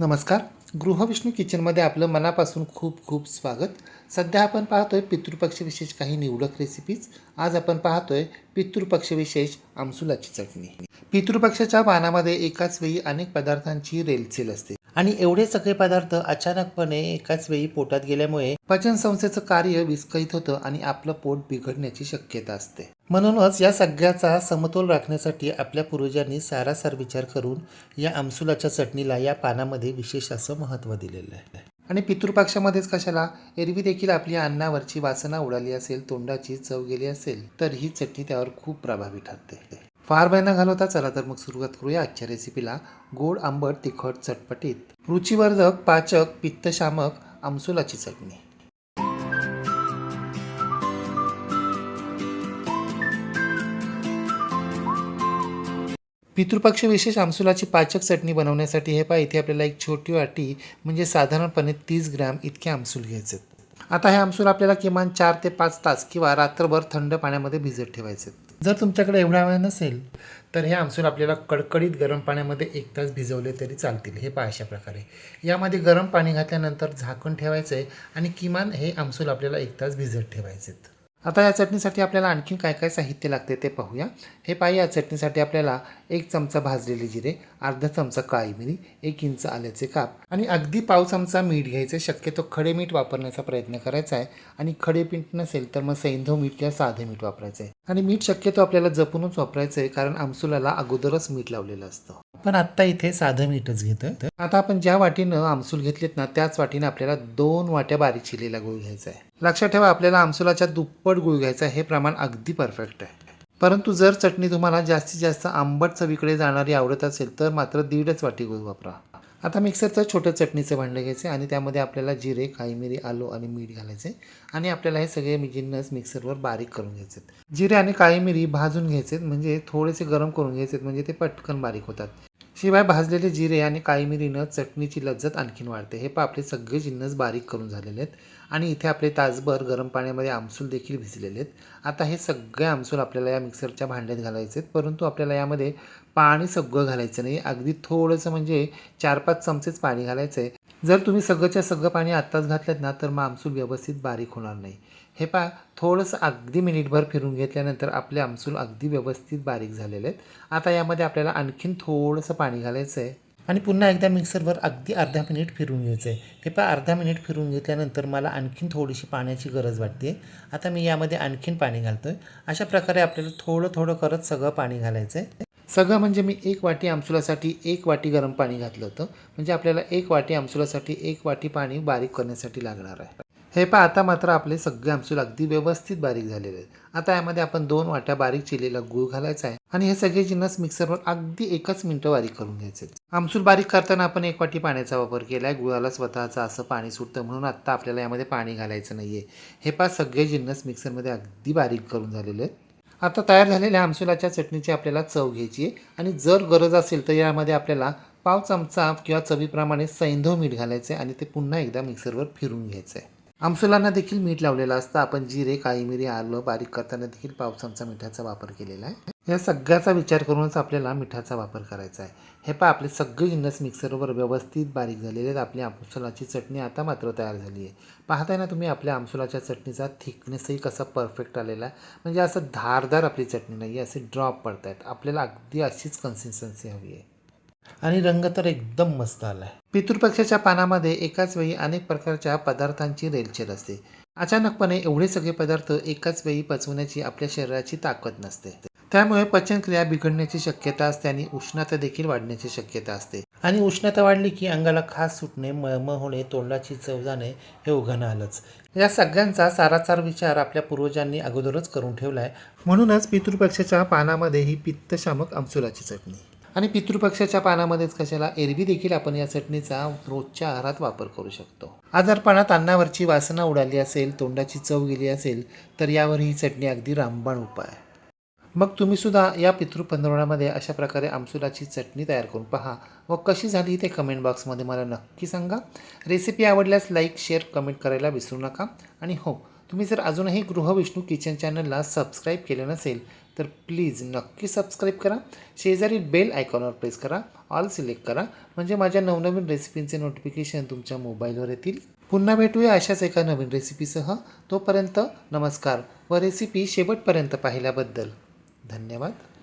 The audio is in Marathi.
नमस्कार. गृहविष्णू किचनमध्ये आपलं मनापासून खूप खूप स्वागत. सध्या आपण पाहतोय पितृपक्षविशेष काही निवडक रेसिपीज आज आपण पाहतोय पितृपक्षविशेष आमसुलाची चटणी. पितृपक्षाच्या पानामध्ये एकाच वेळी अनेक पदार्थांची रेलचेल असते. आणि एवढे सगळे पदार्थ अचानकपणे एकाच वेळी पोटात गेल्यामुळे पचन संस्थेचं कार्य विस्कळीत होतं आणि आपलं पोट बिघडण्याची शक्यता असते. म्हणूनच या सगळ्याचा समतोल राखण्यासाठी आपल्या पूर्वजांनी सारासार विचार करून या आमसुलाच्या चटणीला या पानामध्ये विशेष असं महत्त्व दिलेलं आहे. आणि पितृपक्षामध्येच कशाला? एरवी देखील आपली अन्नावरची वासना उडाली असेल तोंडाची चव गेली असेल तर ही चटणी त्यावर खूप प्रभावी ठरते. फार वेळ न घालवता चला तर मग सुरुवात करूया आजच्या रेसिपीला गोड आंबट तिखट चटपटीत. रुचीवर्धक पाचक पित्तशामक आमसुलाची चटणी. पितृपक्ष विशेष आमसुलाची पाचक चटणी बनवण्यासाठी हे पहा इथे आपल्याला एक छोटी वाटी म्हणजे साधारणपणे तीस ग्रॅम इतके आमसूल घ्यायचे आता हे आमसूल आपल्याला किमान चार ते पाच तास किंवा रात्रभर थंड पाण्यामध्ये भिजत ठेवायचे. जर तुमच्याकडे एवढा वेळ नसेल तर हे आमसूल आपल्याला कडकडीत गरम पाण्यामध्ये एक तास भिजवले तरी चालतील. हे पहा अशा प्रकारे. यामध्ये गरम पाणी घातल्यानंतर झाकण ठेवायचं आहे आणि किमान हे आमसूल आपल्याला एक तास भिजत ठेवायचे आता या चटणीसाठी आपल्याला आणखी काय काय साहित्य लागते ते पाहूया. हे पाही या चटणीसाठी आपल्याला एक चमचा भाजलेले जिरे अर्धा चमचा काळी मिरी एक इंच आल्याचे काप आणि अगदी पाव चमचा मीठ घ्यायचे. शक्यतो खडे मीठ वापरण्याचा प्रयत्न करायचा आहे आणि खडे पीठ नसेल तर मग सैंधव मीठ किंवा साधे मीठ वापरायचं आहे. आणि मीठ शक्यतो आपल्याला जपूनच वापरायचं आहे कारण आमसुलाला अगोदरच मीठ लावलेलं असतं. पण आत्ता इथे साधं मीठच घेतं आता आपण ज्या वाटीनं आमसूल घेतलेत ना त्याच वाटीनं आपल्याला दोन वाट्या बारीक चिलेला गुळ घ्यायचा आहे. लक्षात ठेवा आपल्याला आमसुलाच्या दुप्पट गुळ घ्यायचा आहे हे प्रमाण अगदी परफेक्ट आहे. परंतु जर चटणी तुम्हाला जास्तीत जास्त आंबट चवीकडे जाणारी आवडत असेल तर मात्र दीडच वाटी गुळ वापरा. आता मिक्सरचं छोटं चटणीचं भांडं घ्यायचं आणि त्यामध्ये आपल्याला जिरे काळी मिरी आलो आणि मीठ घालायचे आणि आपल्याला हे सगळे जिन्नस मिक्सरवर बारीक करून घ्यायचे जिरे आणि काळी मिरी भाजून घ्यायचे म्हणजे थोडेसे गरम करून घ्यायचे म्हणजे ते पटकन बारीक होतात. शिवाय भाजलेले जिरे आणि काळी मिरीनं चटणीची लज्जत आणखीन वाढते. हे पण आपले सगळे जिन्नस बारीक करून झालेले आहेत आणि इथे आपले तासभर गरम पाण्यामध्ये आमसूल देखील भिजलेले आहेत. आता हे सगळे आमसूल आपल्याला या मिक्सरच्या भांड्यात घालायचे आहेत. परंतु आपल्याला यामध्ये पाणी सगळं घालायचं नाही. अगदी थोडंसं म्हणजे चार पाच चमचेच पाणी घालायचं आहे जर तुम्ही सगळंच्या सगळं पाणी आत्ताच घातलं ना तर मग आमसूल व्यवस्थित बारीक होणार नाही. हे पहा थोडंसं अगदी मिनिटभर फिरून घेतल्यानंतर आपले आमसूल अगदी व्यवस्थित बारीक झालेले आहेत. आता यामध्ये आपल्याला आणखीन थोडंसं पाणी घालायचं आहे आणि पुन्हा एकदा मिक्सरवर अगदी अर्धा मिनिट फिरून घ्यायचं आहे हे पहा अर्धा मिनिट फिरून घेतल्यानंतर मला आणखीन थोडीशी पाण्याची गरज वाटते आता मी यामध्ये आणखीन पाणी घालतो आहे अशा प्रकारे आपल्याला थोडं थोडं करत सगळं पाणी घालायचं आहे सगळं म्हणजे मी एक वाटी आमसुलासाठी एक वाटी गरम पाणी घातलं होतं. म्हणजे आपल्याला एक वाटी आमसुलासाठी एक वाटी पाणी बारीक करण्यासाठी लागणार आहे. हे पहा आता मात्र आपले सगळे आमसूल अगदी व्यवस्थित बारीक झालेले आहेत. आता यामध्ये आपण दोन वाट्या बारीक चिरलेला गूळ घालायचा आहे आणि हे सगळे जिन्नस मिक्सरवर अगदी एकच मिनटं बारीक करून घ्यायचे आमसूल बारीक करताना आपण एक वाटी पाण्याचा वापर केला आहे गुळाला स्वतःचं असं पाणी सुटतं म्हणून आत्ता आपल्याला यामध्ये पाणी घालायचं नाही आहे हे पहा सगळे जिन्नस मिक्सरमध्ये अगदी बारीक करून झालेले आहेत. आता तयार झालेल्या आमसुलाच्या चटणीची आपल्याला चव घ्यायची आहे. आणि जर गरज असेल तर यामध्ये आपल्याला पाव चमचा किंवा चवीप्रमाणे सैंधव मीठ घालायचं आहे आणि ते पुन्हा एकदा मिक्सरवर फिरून घ्यायचं आहे आमसुलांना देखील मीठ लावलेलं असतं. आपण जिरे काळी मिरी आलं बारीक करताना देखील पाव चमचा मिठाचा वापर केलेला आहे. या सगळ्याचा विचार करूनच आपल्याला मिठाचा वापर करायचा आहे. हे पहा आपले सगळे जिन्नस मिक्सरवर व्यवस्थित बारीक झालेले आहेत. आपली आमसुलाची चटणी आता मात्र तयार झाली आहे. पाहताय ना तुम्ही आपल्या आमसुलाच्या चटणीचा थिकनेसही कसा परफेक्ट आलेला आहे. म्हणजे असं धारदार आपली चटणी नाही आहे असे ड्रॉप पडत आहेत आपल्याला अगदी अशीच कन्सिस्टन्सी हवी आहे. आणि रंग तर एकदम मस्त आला आहे पितृपक्षाच्या पानामध्ये एकाच वेळी अनेक प्रकारच्या पदार्थांची रेलचेल असते. अचानकपणे एवढे सगळे पदार्थ एकाच वेळी पचवण्याची आपल्या शरीराची ताकद नसते. त्यामुळे पचनक्रिया बिघडण्याची शक्यता असते आणि उष्णता देखील वाढण्याची शक्यता असते. आणि उष्णता वाढली की अंगाला खास सुटणे मळमळ होणे तोंडाची चव जाणे हे उघडणं आलंच या सगळ्यांचा सारासार विचार आपल्या पूर्वजांनी अगोदरच करून ठेवला आहे म्हणूनच पितृपक्षाच्या पानामध्ये ही पित्तशामक आमसुलाची चटणी. आणि पितृपक्षाच्या पानामध्येच कशाला? एरवी देखील आपण या चटणीचा रोजच्या आहारात वापर करू शकतो. आजारपणात अन्नावरची वासना उडाली असेल तोंडाची चव गेली असेल तर यावर ही चटणी अगदी रामबाण उपाय. आहे मग तुम्हीसुद्धा या पितृ पंधरवड्यामध्ये अशा प्रकारे आमसुलाची चटणी तयार करून पहा. व कशी झाली ते कमेंट बॉक्समध्ये मला नक्की सांगा. रेसिपी आवडल्यास लाईक शेअर कमेंट करायला विसरू नका. आणि हो तुम्ही जर अजूनही गृहविष्णू किचन चॅनलला सबस्क्राईब केलं नसेल तर प्लीज नक्की सबस्क्राईब करा. शेजारी बेल आयकॉनवर प्रेस करा. ऑल सिलेक्ट करा. म्हणजे माझ्या नवनवीन रेसिपींचे नोटिफिकेशन तुमच्या मोबाईलवर येतील. पुन्हा भेटूया अशाच एका नवीन रेसिपीसह तोपर्यंत नमस्कार व रेसिपी शेवटपर्यंत पाहिल्याबद्दल. धन्यवाद.